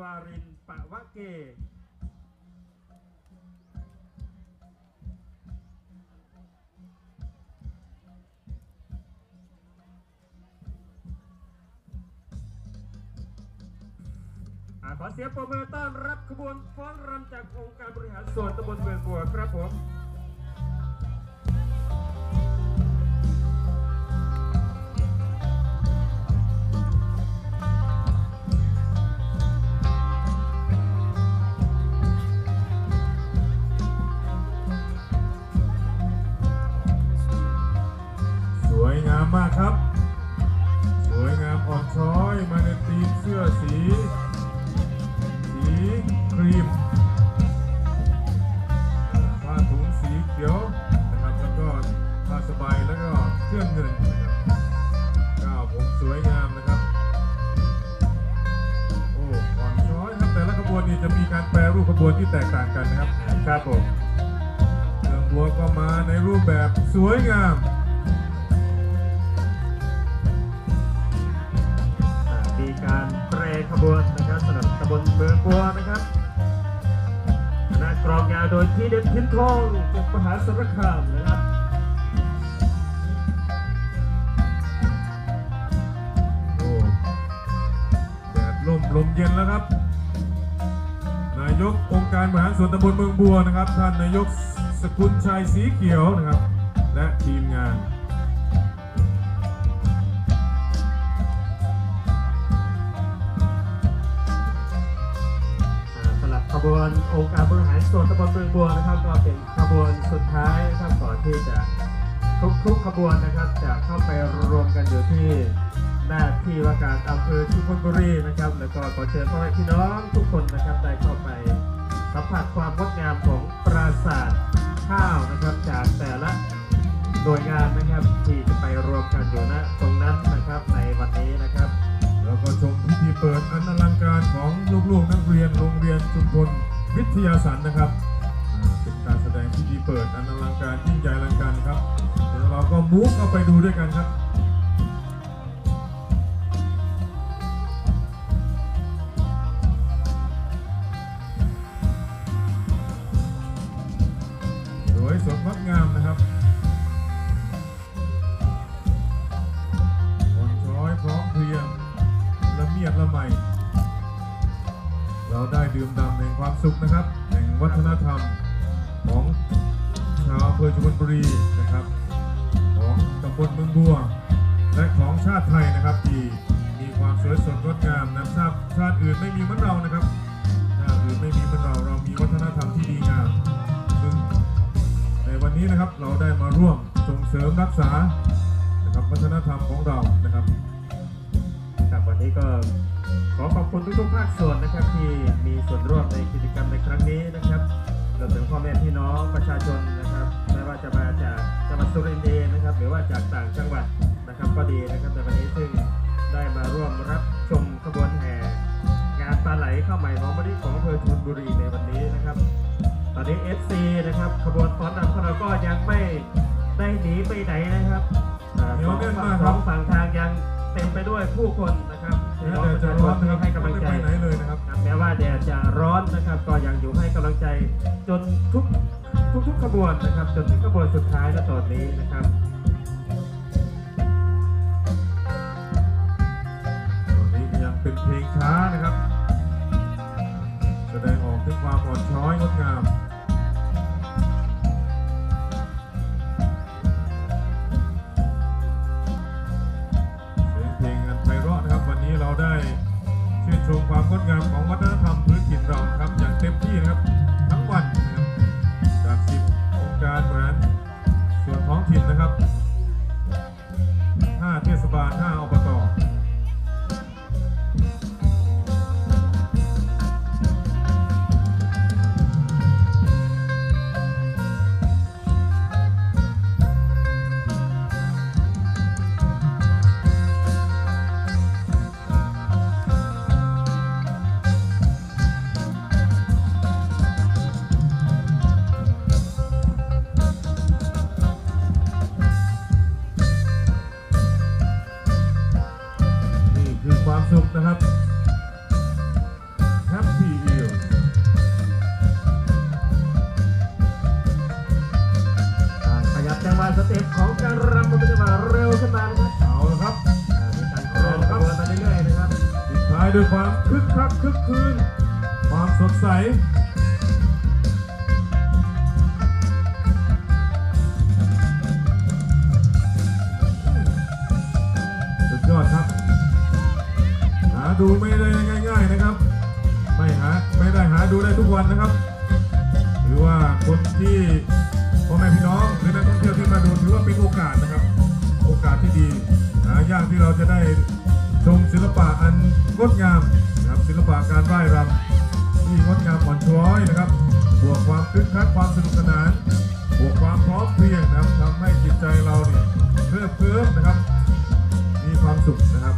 วารินปะวะเกอ่าขอเสียงปรบมือต้อนรับขบวนฟ้อนรำจากองค์การบริหารส่วนตำบลเมืองบัวครับผม มากครับ สวยงามอ่อนช้อยมาในตีมเสื้อสี สีครีมผ้าถุงสีเขียวนะครับ แล้วก็ผ้าสบายแล้วก็เครื่องเงินนะครับก้าวผมสวยงามนะครับ โอ้อ่อนช้อยครับแต่ละขบวนนี่จะมีการแปรรูปขบวนที่แตกต่างกันนะครับ ครับผมเรื่องบัวก็มาในรูปแบบสวยงาม เมืองบัวนะครับคณะกรองยาวโดยที่เด็ดพินทองจากมหาสารคามนะครับโอ้แดดลมลมเย็นแล้วครับ นายกองค์การบริหารส่วนตำบลเมืองบัวนะครับ ท่านนายกสกุลชัยสีเขียวนะครับ และทีมงาน บขบวนองค์การบริหารส่วนตำบลเมืองบัวนะครับ ก็เป็นขบวนสุดท้ายนะครับก่อนที่จะทุกทุกขบวนนะครับ จะเข้าไปรวมกันอยู่ที่หน้าที่ว่าการอำเภอชุมพลบุรีนะครับ แล้วก็ขอเชิญพ่อแม่พี่น้องทุกคนนะครับได้เข้าไปสัมผัสความงดงามของปราสาทข้าวนะครับจากแต่ละหน่วยงานนะครับที่จะไปรวมกันอยู่ณตรงนั้นนะครับในวันนี้นะครับ แล้วก็ชมพิธีเปิดอันอลังการของลูกๆนักเรียนโรงเรียนชุมพลวิทยาสันนะครับเป็นการแสดงพิธีเปิดอันอลังการยิ่งใหญ่อลังการครับ เดี๋ยวเราก็มูฟเข้าไปดูด้วยกันครับสวยสดงดงามนะครับ สุขนะครับ แห่งวัฒนธรรมของชาวอำเภอชุมพลบุรีนะครับ ของตำบลเมืองบัว และของชาติไทยนะครับที่มีความสวยสดงดงามนะชาติชาติอื่นไม่มีเหมือนเรานะครับชาติอื่นไม่มีเหมือนเราเรามีวัฒนธรรมที่ดีงามซึ่งในวันนี้นะครับเราได้มาร่วมส่งเสริมรักษานะครับวัฒนธรรมของเรานะครับครับ วันนี้ก็ขอขอบคุณทุกๆภาคส่วนนะครับที่มีส่วนร่วมในกิจกรรมในครั้งนี้นะครับรวมถึงพ่อแม่พี่น้องประชาชนนะครับไม่ว่าจะมาจากจังหวัดสุรินทร์เองนะครับ หรือว่าจากต่างจังหวัดนะครับก็ดีนะครับในวันนี้ซึ่งได้มาร่วมรับชมขบวนแห่งานปลาไหลข้าวใหม่หอมมะลิของอำเภอชลบุรีในวันนี้นะครับ ตอนนี้ FC นะครับขบวนฟ้อนรำของเราก็ยังไม่ได้หนีไปไหนนะครับอ่าเหนีสยวองแน่นฝั่มางกสครัอบงฝั่งทางยัง เต็มไปด้วยผู้คนนะครับพี่แม้น้องแต่ประจะชาชร้อนนนะครับที่ให้กำลังใจไม่ได้ไปไหนเลยนะครับครับ แม้ว่าแดดจะร้อนนะครับ ก็ยังอยู่ให้กำลังใจจนทุกทุกทุกขบวนนะครับ จนถึงขบวนสุดท้ายและตอนนี้นะครับ ด้วยความคึกคักคึกคืน ความสดใสสุดยอดครับ หาดูไม่ได้ง่าย ๆนะครับ ไม่หาไม่ได้หาดูได้ทุกวันนะครับ หรือว่าคนที่พ่อแม่พี่น้องหรือนักท่องเที่ยวที่มาดูถือว่าเป็นโอกาสนะครับ โอกาสที่ดีหายากที่เราจะได้ ชมศิลปะอันงดงามนะครับศิลปะการร่ายรำที่งดงามอ่อนช้อยนะครับ บวกความคึกคักความสนุกสนาน บวกความพร้อมเพรียงนะครับทำให้จิตใจเราเนี่ยเพิ่อเพิ่มนะครับ มีความสุขนะครับ